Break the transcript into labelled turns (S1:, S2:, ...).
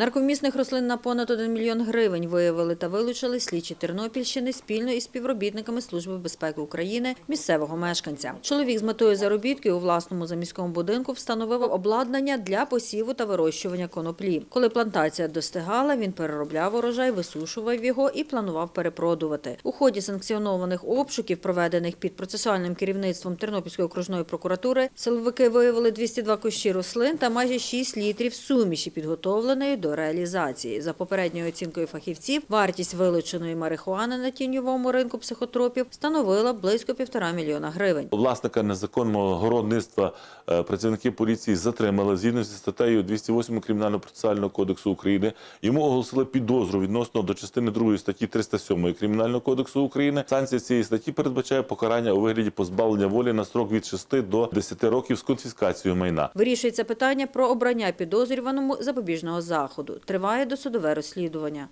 S1: Наркомісних рослин на понад 1 мільйон гривень виявили та вилучили слідчі Тернопільщини спільно із співробітниками Служби безпеки України місцевого мешканця. Чоловік з метою заробітки у власному заміському будинку встановив обладнання для посіву та вирощування коноплі. Коли плантація достигала, він переробляв урожай, висушував його і планував перепродувати. У ході санкціонованих обшуків, проведених під процесуальним керівництвом Тернопільської окружної прокуратури, силовики виявили 202 кущі рослин та майже 6 літрів суміші, підготовленої до реалізації. За попередньою оцінкою фахівців, вартість вилученої марихуани на тіньовому ринку психотропів становила близько півтора мільйона гривень.
S2: Власника незаконного городництва е, працівники поліції затримали згідно зі статтею 208 Кримінального процесуального кодексу України. Йому оголосили підозру відносно до частини 2 статті 307 Кримінального кодексу України. Санкція цієї статті передбачає покарання у вигляді позбавлення волі на строк від 6 до 10 років з конфіскацією майна.
S1: Вирішується питання про обрання підозрюваному запобіжного заходу. Триває досудове розслідування.